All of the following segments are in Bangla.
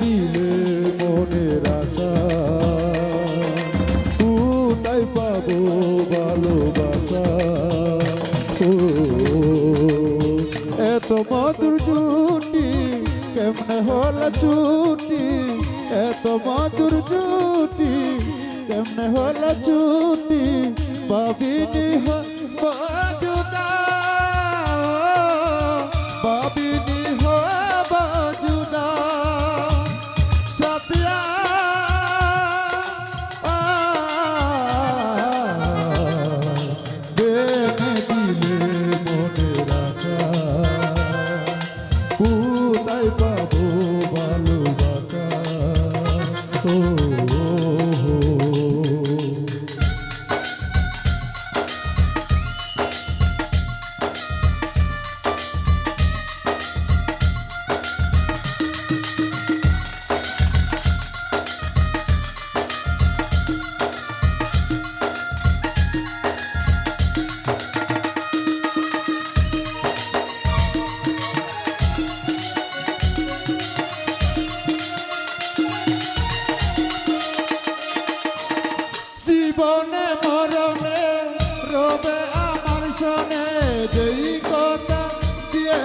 দিলে মনের আশা। কোথায় পাবো ভালোবাসা? ও, এত মধুর জুটি কেমনে হল ছুটি এত মধুর জুটি কেমনে হল ছুটি পাবিনি 不带伴。শাসনে যেই কথা দিয়ে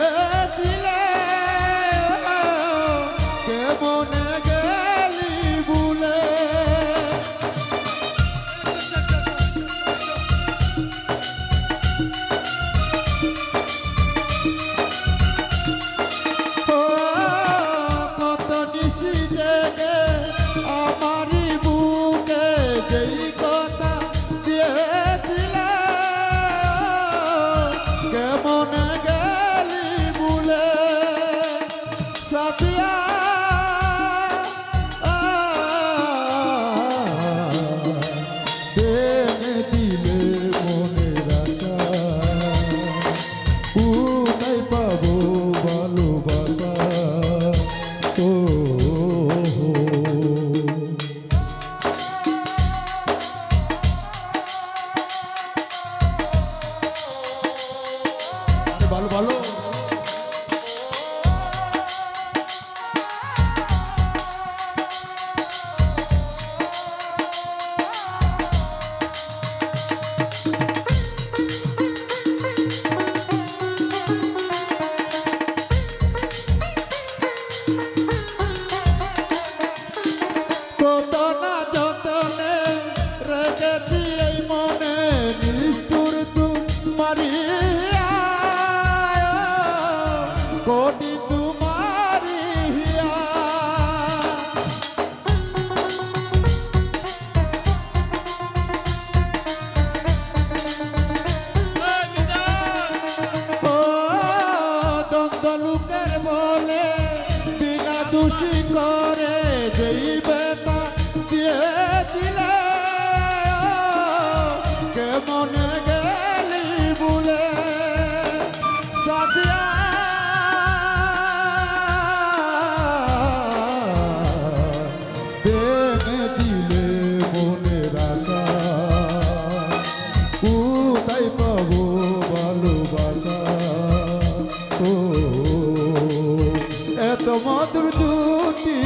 মধুর দুটি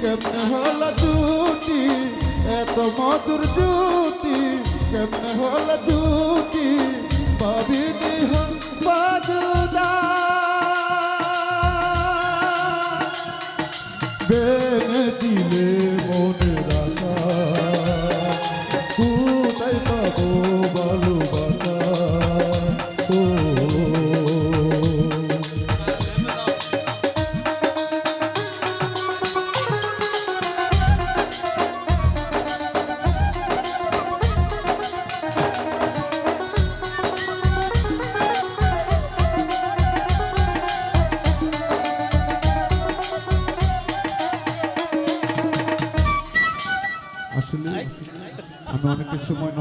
কেমনে হল দুটি? এত মধুর দুটি কেমনে হল দুটি? অনেকের সময়